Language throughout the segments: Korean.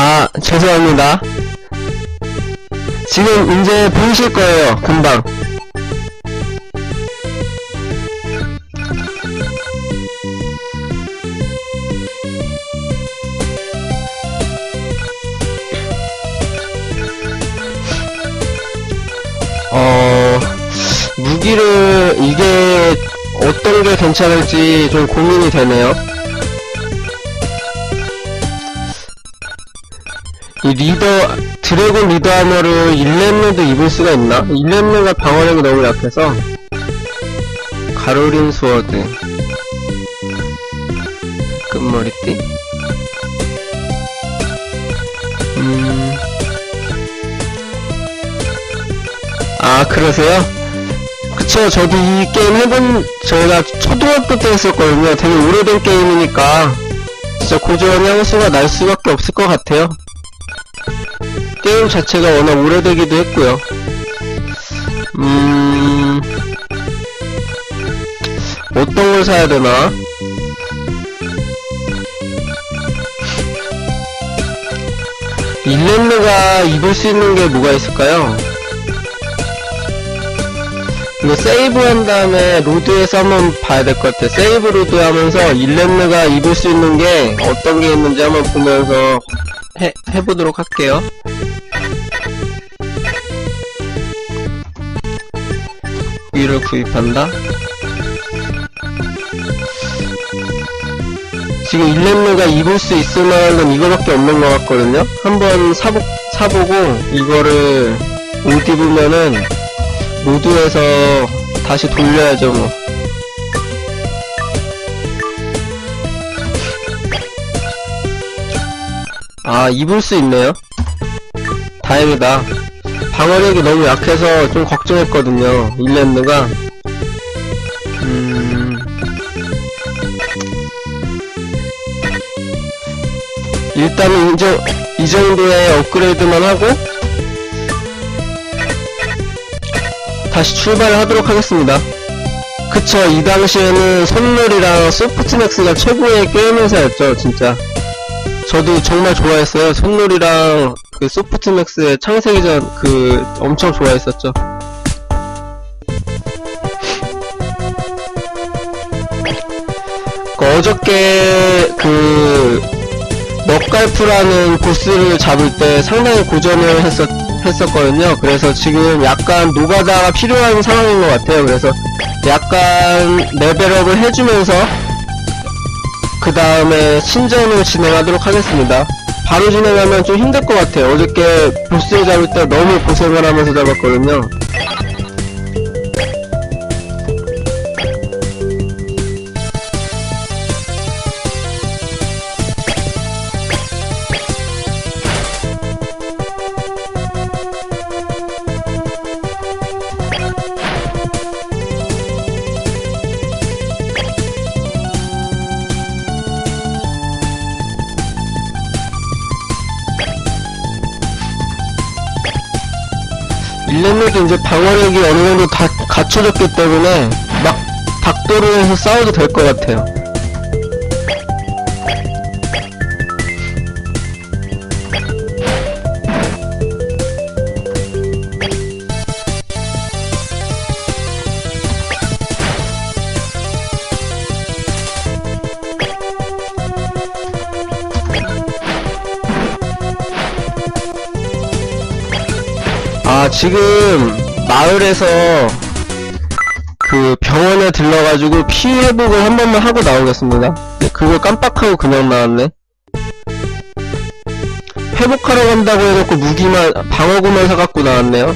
아, 죄송합니다. 지금 이제 보이실 거예요, 금방. 어, 무기를, 이게 어떤 게 괜찮을지 좀 고민이 되네요. 이 리더, 드래곤 리더 아머를 1렘레도 입을 수가 있나? 1렘레가 방어력이 너무 약해서. 가로린 스워드. 끝머리띠? 음. 아, 그러세요? 그쵸, 저도 이 게임 해본, 저희가 초등학교 때 했었거든요. 되게 오래된 게임이니까. 진짜 고전 향수가 날 수밖에 없을 것 같아요. 게임 자체가 워낙 오래되기도 했고요. 음, 어떤 걸 사야 되나? 일렘르가 입을 수 있는 게 뭐가 있을까요? 이거 세이브 한 다음에 로드에서 한번 봐야 될 것 같아요. 세이브 로드 하면서 일렘르가 입을 수 있는 게 어떤 게 있는지 한번 보면서 해, 해보도록 할게요. 위를 구입한다. 지금 일렘르가 입을 수 있을 만한 건 이거밖에 없는 것 같거든요? 한번 사보, 사보고, 이거를 옷 입으면은, 모두에서 다시 돌려야죠, 뭐. 아, 입을 수 있네요? 다행이다. 방어력이 너무 약해서 좀 걱정했거든요. 일랜드가. 음. 일단은 이제 이 정도의 업그레이드만 하고 다시 출발을 하도록 하겠습니다. 그쵸, 이 당시에는 손놀이랑 소프트맥스가 최고의 게임 회사였죠, 진짜. 저도 정말 좋아했어요. 손놀이랑 그 소프트맥스의 창세기 전 그 엄청 좋아했었죠. 그 어저께 그 넉갈프라는 보스를 잡을 때 상당히 고전을 했었, 했었거든요. 그래서 지금 약간 노가다가 필요한 상황인 것 같아요. 그래서 약간 레벨업을 해주면서 그 다음에 신전을 진행하도록 하겠습니다. 바로 진행하면 좀 힘들 것 같아요. 어저께 보스 잡을 때 너무 고생을 하면서 잡았거든요. 일렘에도 이제 방어력이 어느 정도 다 갖춰졌기 때문에 막 닥도르에서 싸워도 될 것 같아요. 아, 지금 마을에서 그 병원에 들러가지고 피 회복을 한 번만 하고 나오겠습니다. 네, 그걸 깜빡하고 그냥 나왔네. 회복하러 간다고 해놓고 무기만, 방어구만 사갖고 나왔네요.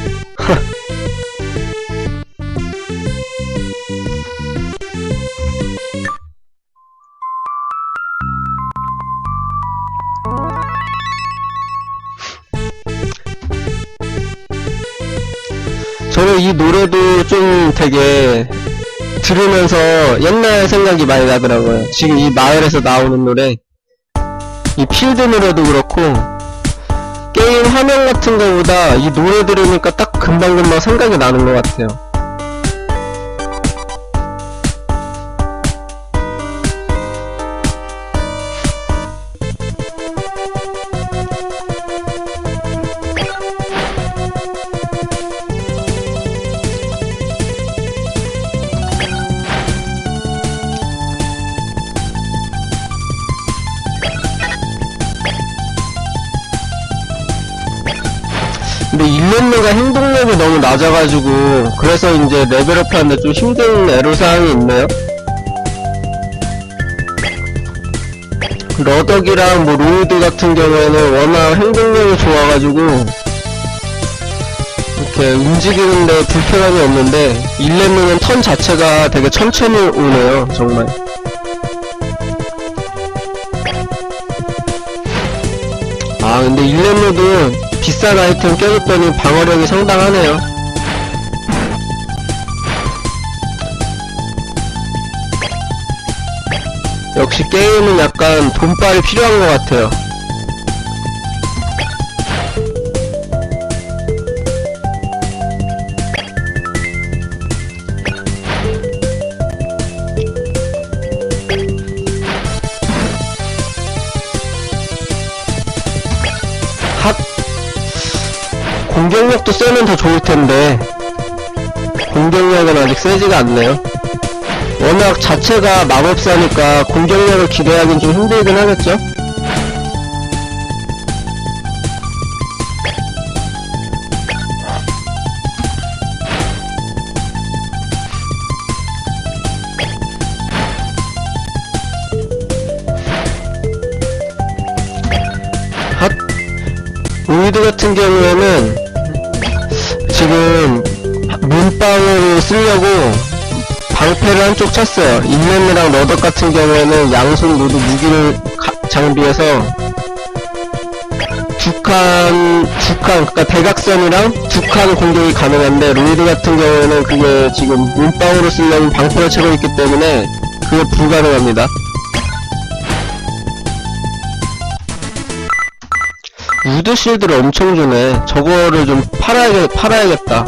저는 이 노래도 좀 되게 들으면서 옛날 생각이 많이 나더라고요. 지금 이 마을에서 나오는 노래, 이 필드 노래도 그렇고, 게임 화면 같은 거보다 이 노래 들으니까 딱 금방금방 생각이 나는 것 같아요. 낮아가지고 그래서 이제 레벨업 하는데 좀 힘든 애로사항이 있네요? 러덕이랑 뭐 로이드 같은 경우에는 워낙 행동력이 좋아가지고 이렇게 움직이는데 불편함이 없는데 일렘느는 턴 자체가 되게 천천히 오네요 정말. 아 근데 일렘느도 비싼 아이템 껴줬더니 방어력이 상당하네요 역시 게임은 약간 돈빨이 필요한 것 같아요. 핫. 공격력도 세면 더 좋을 텐데. 공격력은 아직 세지가 않네요. 워낙 자체가 마법사니까 공격력을 기대하긴 좀 힘들긴 하겠죠? 핫 오이드 같은 경우에는 지금 문방울을 쓰려고 방패를 한쪽 쳤어요. 인맨이랑 너덕 같은 경우에는 양손 모두 무기를 가- 장비해서 두 칸, 두 칸, 그니까 대각선이랑 두 칸 공격이 가능한데, 로이드 같은 경우에는 그게 지금 문방울을 쓰려면 방패를 치고 있기 때문에 그게 불가능합니다. 우드 실드를 엄청 주네. 저거를 좀 팔아야, 팔아야겠다.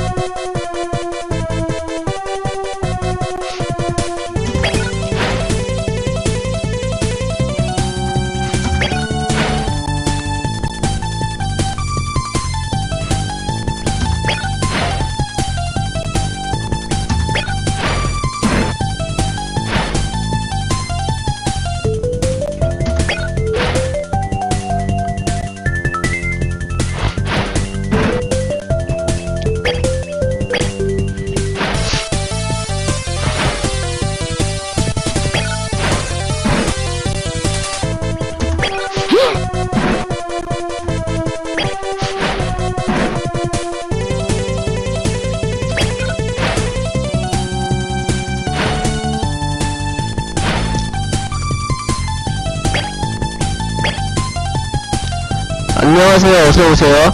안녕하세요. 어서 오세요.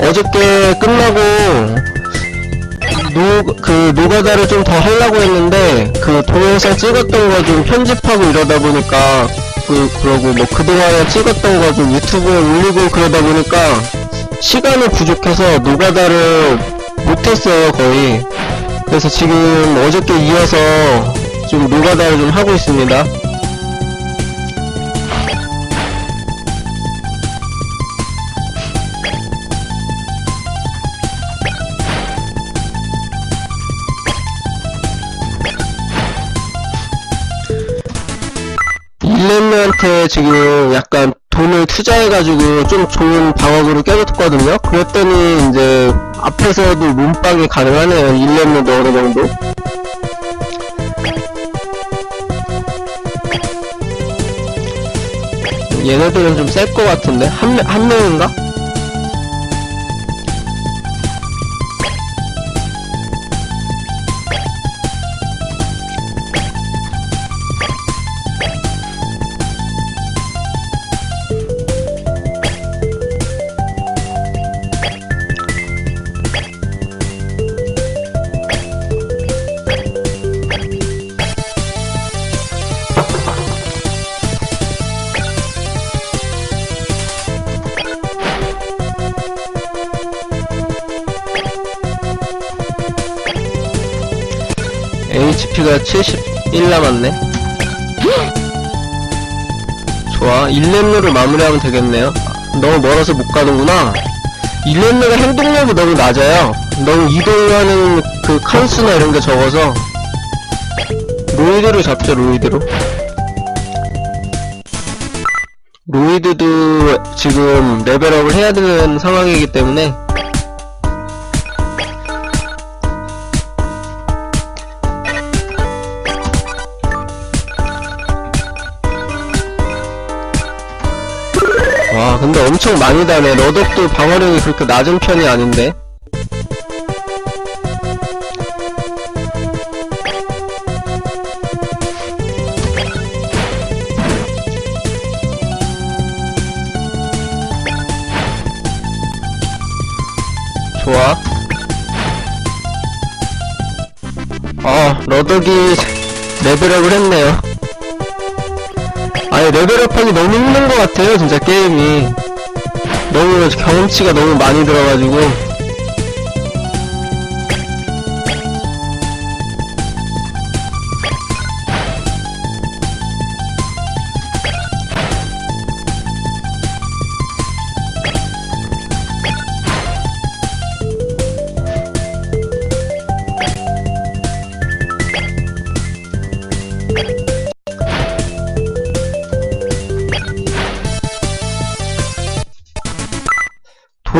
어저께 끝나고 노, 그 노가다를 좀 더 하려고 했는데 그 동영상 찍었던 거 좀 편집하고 이러다 보니까 그 그러고 뭐 그동안에 찍었던 거 좀 유튜브에 올리고 그러다 보니까 시간이 부족해서 노가다를 못했어요 거의 그래서 지금 어저께 이어서 좀 노가다를 좀 하고 있습니다 일렘한테 지금 약간 돈을 투자해가지고 좀 좋은 방어구를 껴줬거든요. 그랬더니 이제 앞에서도 몸빵이 가능하네요. 일렘도 어느 정도. 얘네들은 좀 셀 것 같은데 한, 명- 한 명인가? HP가 71 남았네. 좋아. 1렘노를 마무리하면 되겠네요. 너무 멀어서 못 가는구나. 1렘노가 행동력이 너무 낮아요. 너무 이동하는 그 칸수나 이런 게 적어서. 로이드로 잡죠, 로이드로. 로이드도 지금 레벨업을 해야 되는 상황이기 때문에 엄청 많이 다네. 러덕도 방어력이 그렇게 낮은 편이 아닌데. 좋아. 아 러덕이 레벨업을 했네요. 아니 레벨업하기 너무 힘든 것 같아요 진짜 게임이 너무 경험치가 너무 많이 들어가지고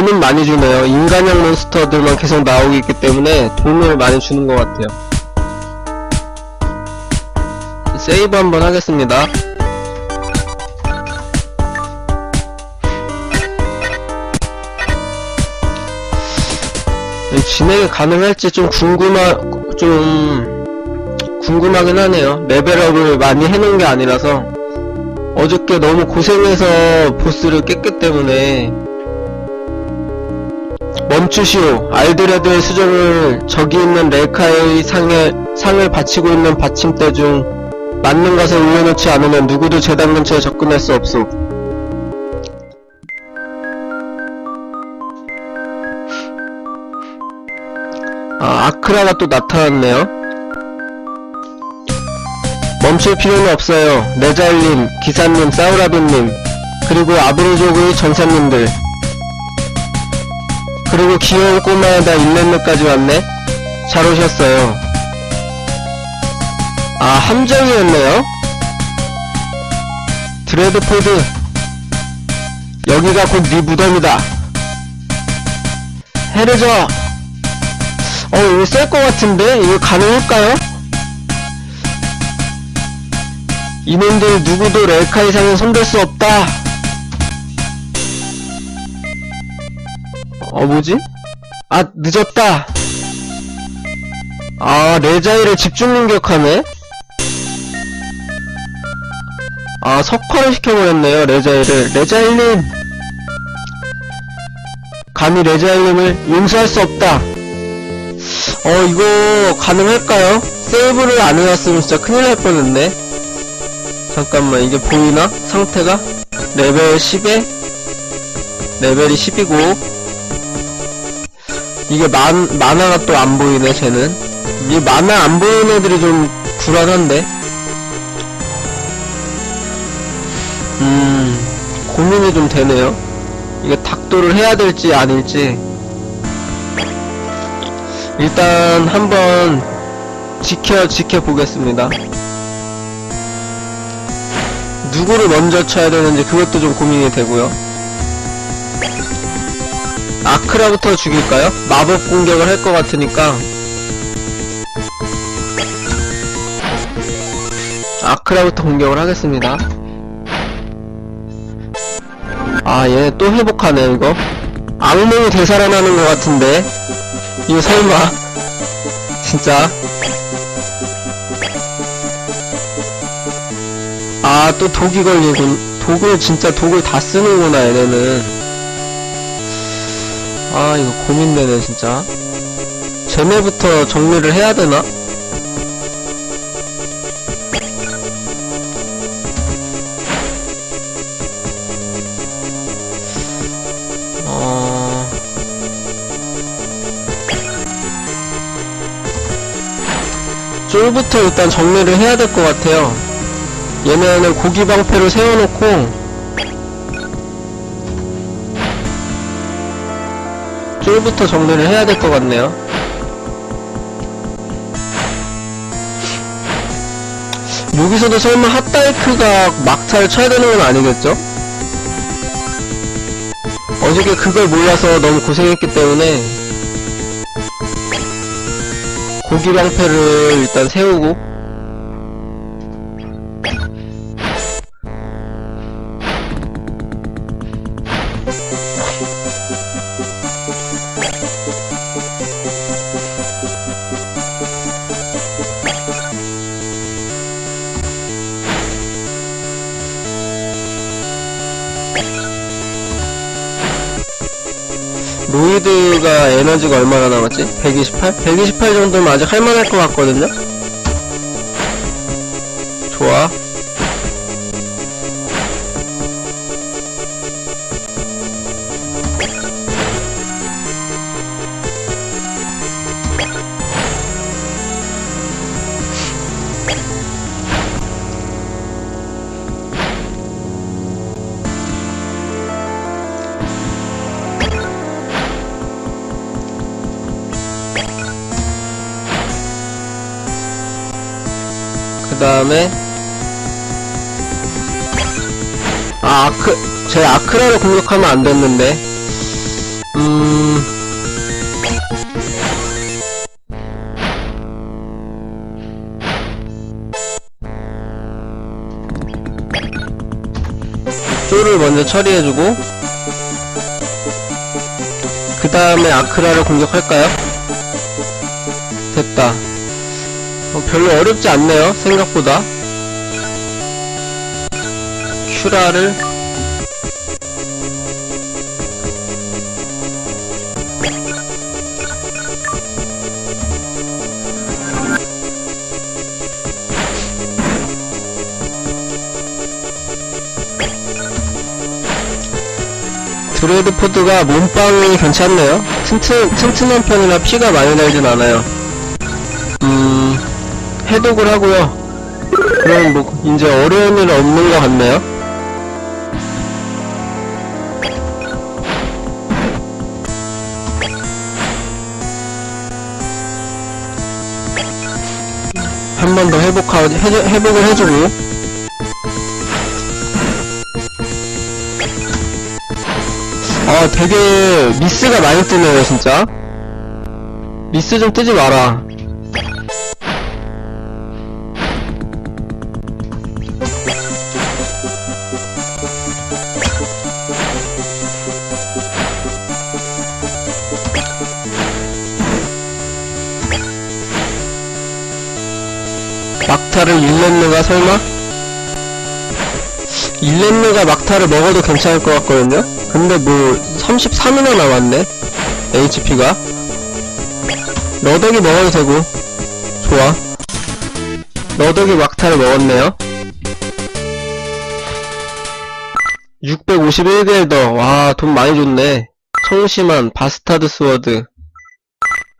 돈은 많이 주네요. 인간형 몬스터들만 계속 나오고 있기 때문에 돈을 많이 주는 것 같아요. 세이브 한번 하겠습니다. 이 진행이 가능할지 좀 궁금하, 좀, 궁금하긴 하네요. 레벨업을 많이 해놓은 게 아니라서, 어저께 너무 고생해서 보스를 깼기 때문에, 멈추시오. 알드레드의 수정을 저기 있는 렐카의 상에, 상을 받치고 있는 받침대 중, 맞는 것에 올려놓지 않으면 누구도 재단 근처에 접근할 수 없소. 아, 아크라가 또 나타났네요. 멈출 필요는 없어요. 네자일님, 기사님, 사우라빈님, 그리고 아브로족의 전사님들. 그리고 귀여운 꼬마에다 일렌느까지 왔네? 잘 오셨어요. 아, 함정이었네요? 드레드포드. 여기가 곧 네 무덤이다. 헤르저! 어, 이거 셀 것 같은데? 이거 가능할까요? 이놈들 누구도 렐카 이상은 손댈 수 없다. 어, 뭐지? 아, 늦었다. 아, 레자이를 집중 공격하네? 아, 석화를 시켜버렸네요, 레자이를. 레자일님! 감히 레자일님을 용서할 수 없다. 어 이거 가능할까요? 세이브를 안 해놨으면 진짜 큰일 날 뻔했네 잠깐만 이게 보이나? 상태가? 레벨 10에 레벨이 10이고 이게 만, 만화가 또 안 보이네 쟤는 이 만화 안 보이는 애들이 좀 불안한데 음 고민이 좀 되네요 이게 닥도를 해야 될지 아닐지 일단 한번 지켜 지켜보겠습니다. 누구를 먼저 쳐야 되는지 그것도 좀 고민이 되고요. 아크라부터 죽일까요? 마법 공격을 할 것 같으니까 아크라부터 공격을 하겠습니다. 아, 얘 또 회복하네, 이거. 악몽이 되살아나는 것 같은데. 이거 설마 진짜 아 또 독이 걸리군 독을 진짜 독을 다 쓰는구나 얘네는 아 이거 고민되네 진짜 쟤네부터 정리를 해야 되나? 어... 쫄부터 일단 정리를 해야 될 것 같아요. 얘네는 고기 방패를 세워놓고 줄부터 정리를 해야 될 것 같네요 여기서도 설마 핫다이크가 막차를 쳐야 되는 건 아니겠죠? 어저께 그걸 몰라서 너무 고생했기 때문에 고기방패를 일단 세우고 에너지가 얼마나 남았지? 128? 128 정도면 아직 할만할 것 같거든요? 좋아. 다음에 아 아크 제 아크라를 공격하면 안 됐는데. 음. 쪼를 먼저 처리해주고 그 다음에 아크라를 공격할까요? 됐다 어, 별로 어렵지 않네요 생각보다. 큐라를. 드레드포드가 몸빵이 괜찮네요. 튼튼, 튼튼한 편이라 피가 많이 날진 않아요. 음, 해독을 하고요. 그럼 뭐 이제 어려운 일 없는 것 같네요. 한 번 더 회복하 해, 회복을 해주고 아 되게 미스가 많이 뜨네요 진짜 미스 좀 뜨지 마라 막타를 일렌느가 설마? 일렌느가 막타를 먹어도 괜찮을 것 같거든요? 근데 뭐 33이나 남았네 HP가 너덕이 먹어도 되고 좋아 너덕이 막타를 먹었네요 651개 더. 와, 돈 많이 줬네. 청심한, 바스타드 스워드,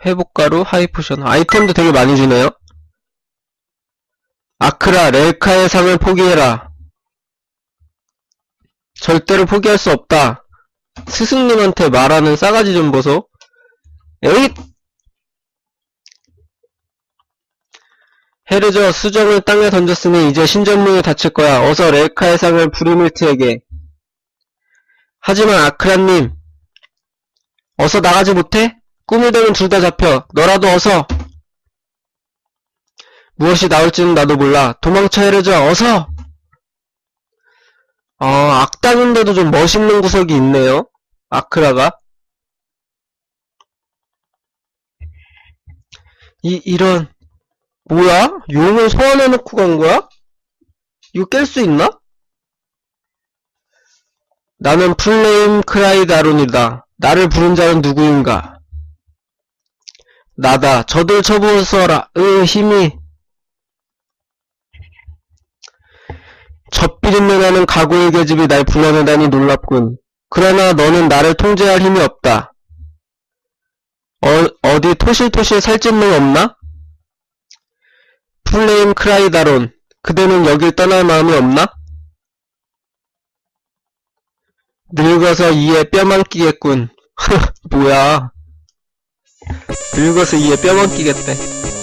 회복가루, 하이포션. 아이템도 되게 많이 주네요. 아크라, 렐카의 상을 포기해라. 절대로 포기할 수 없다. 스승님한테 말하는 싸가지 좀 보소. 에잇! 헤르저, 수정을 땅에 던졌으니 이제 신전문이 닫힐 거야. 어서 렐카의 상을 브루밀트에게. 하지만 아크라님, 어서 나가지 못해? 꿈이 되면 둘 다 잡혀. 너라도 어서! 무엇이 나올지는 나도 몰라. 도망쳐 헤르저, 어서! 어, 악당인데도 좀 멋있는 구석이 있네요. 아크라가. 이, 이런. 뭐야? 용을 소환해놓고 간 거야? 이거 깰 수 있나? 나는 플레임 크라이다론이다. 나를 부른 자는 누구인가? 나다. 저들 쳐부숴라. 으, 힘이. 젖비린내 나는 각오의 계집이 날 불러내다니 놀랍군. 그러나 너는 나를 통제할 힘이 없다. 어, 어디 토실토실 살찐 놈 없나? 플레임 크라이다론. 그대는 여길 떠날 마음이 없나? 늙어서 이에 뼈만 끼겠군. 뭐야. 늙어서 이에 뼈만 끼겠대.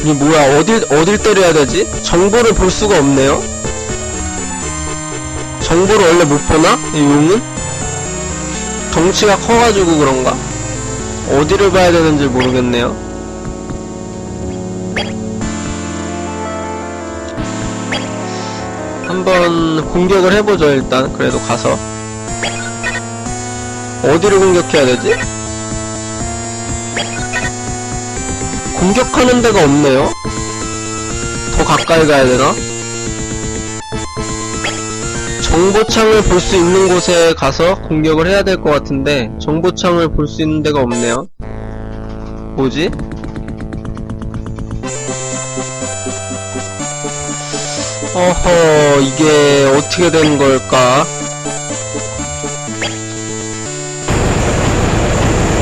이게 뭐야 어딜 어딜 때려야 되지? 정보를 볼 수가 없네요. 정보를 원래 못 보나? 이 용은? 덩치가 커가지고 그런가? 어디를 봐야 되는지 모르겠네요. 한번 공격을 해보죠 일단 그래도 가서 어디를 공격해야 되지? 공격하는 데가 없네요. 더 가까이 가야 되나? 정보창을 볼 수 있는 곳에 가서 공격을 해야 될 것 같은데 정보창을 볼 수 있는 데가 없네요. 뭐지? 어허 이게 어떻게 된 걸까?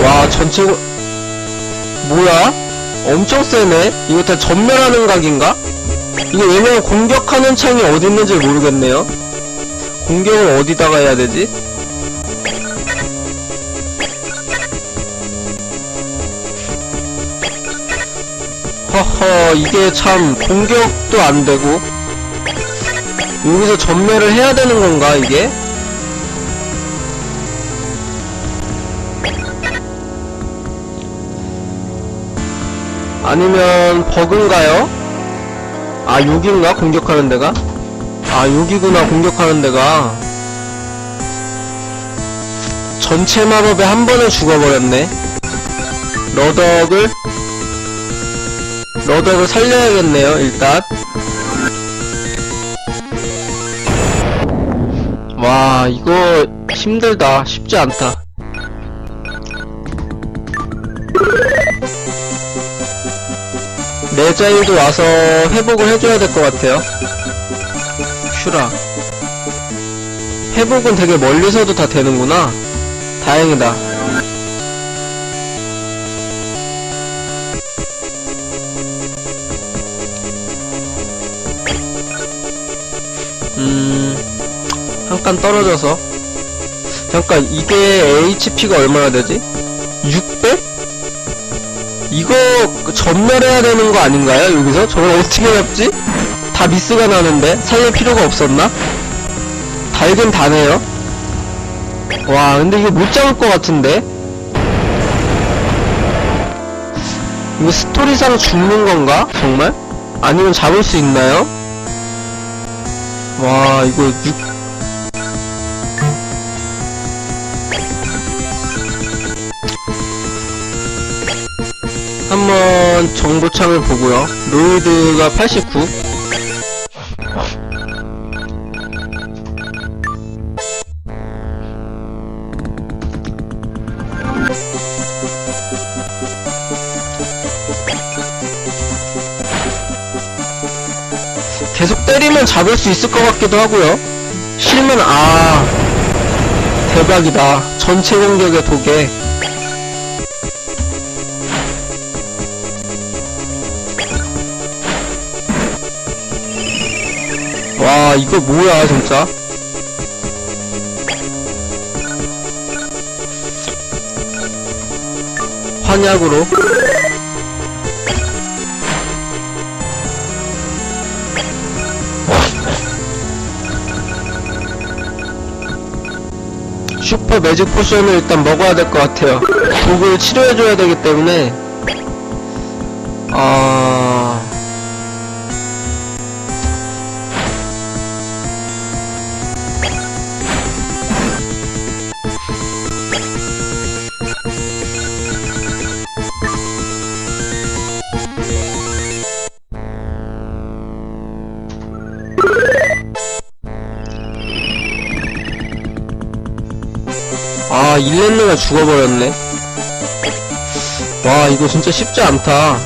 와 전체 고- 뭐야? 엄청 세네? 이거 다 전멸하는 각인가? 이게 왜냐면 공격하는 창이 어디 있는지 모르겠네요. 공격을 어디다가 해야 되지? 허허, 이게 참 공격도 안 되고 여기서 전멸을 해야 되는 건가, 이게? 아니면 버그인가요? 아 여기인가? 공격하는 데가? 아 여기구나 공격하는 데가. 전체 마법에 한 번에 죽어버렸네. 러덕을? 러덕을 살려야겠네요 일단. 와 이거 힘들다. 쉽지 않다 내자일도 와서 회복을 해줘야 될 것 같아요. 슈라. 회복은 되게 멀리서도 다 되는구나. 다행이다. 음, 한칸 떨어져서. 잠깐, 이게 HP가 얼마나 되지? 600? 이거 전멸해야 되는 거 아닌가요? 여기서? 저걸 어떻게 잡지? 다 미스가 나는데 살릴 필요가 없었나? 달긴 다네요. 와 근데 이거 못 잡을 것 같은데? 이거 스토리상 죽는 건가? 정말? 아니면 잡을 수 있나요? 와 이거 6... 한번 정보창을 보고요. 로이드가 89. 계속 때리면 잡을 수 있을 것 같기도 하고요. 실면 아 대박이다. 전체 공격의 도개. 이거 뭐야 진짜? 환약으로? 슈퍼 매직 포션을 일단 먹어야 될 것 같아요. 독을 치료해줘야 되기 때문에 죽어버렸네. 와, 이거 진짜 쉽지 않다.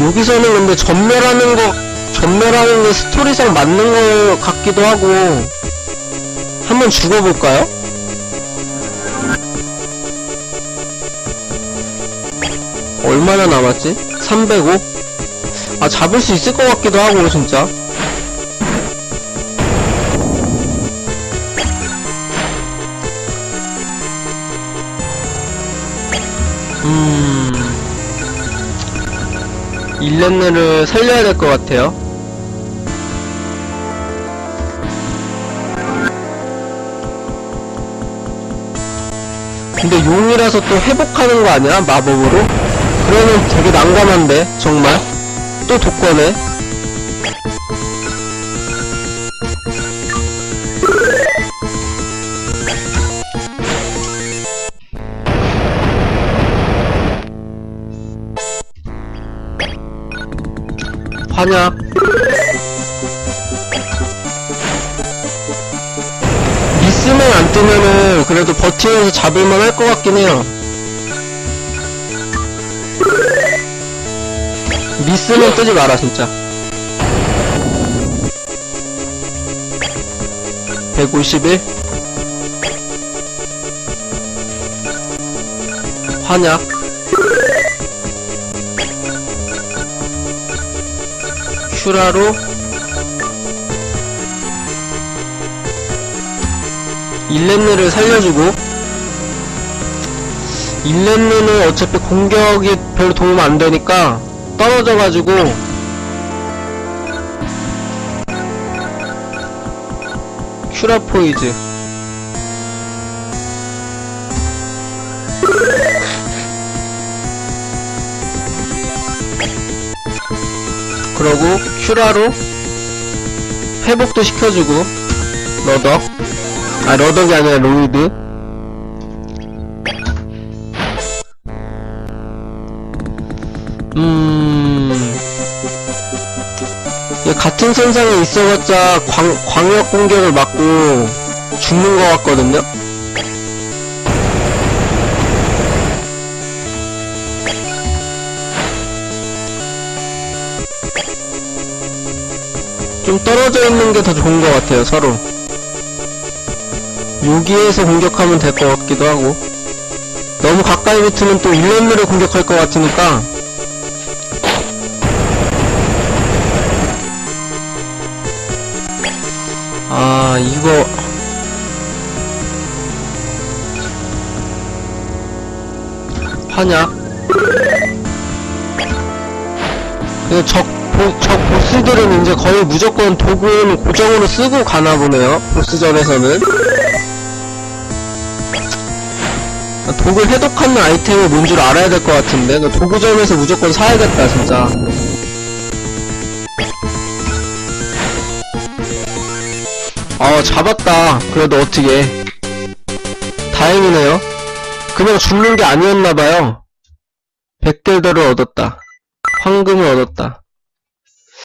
여기서는 근데 전멸하는 거, 전멸하는 게 스토리상 맞는 것 같기도 하고, 한번 죽어볼까요? 얼마나 남았지? 305? 아, 잡을 수 있을 것 같기도 하고, 진짜. 일렌느를 살려야 될 것 같아요. 근데 용이라서 또 회복하는 거 아니야? 마법으로? 그러면 되게 난감한데, 정말. 또 독거네. 환약. 미스만 안 뜨면은 그래도 버티면서 잡을만 할 것 같긴 해요. 미스는 뜨지 마라, 진짜. 151. 환약. 슈라로 일렘느를 살려주고 일렘느는 어차피 공격이 별로 도움 안 되니까 떨어져가지고 큐라 포이즈 그러고 큐라로 회복도 시켜주고 러덕. 아 러덕이 아니라 로이드. 음얘 같은 선상에 있어봤자 광, 광역 공격을 맞고 죽는 것 같거든요 좀 떨어져 있는 게 더 좋은 것 같아요 서로. 여기에서 공격하면 될 것 같기도 하고. 너무 가까이 붙으면 또 일렘느를 공격할 것 같으니까. 아 이거. 환약 그 적, 보, 적 보스들은 이제 거의 무조건 독은 고정으로 쓰고 가나 보네요. 보스전에서는. 독을 해독하는 아이템이 뭔 줄 알아야 될 것 같은데. 그 도구점에서 무조건 사야겠다 진짜. 아 잡았다. 그래도 어떻게. 다행이네요. 그냥 죽는 게 아니었나봐요. 백델더를 얻었다. 황금을 얻었다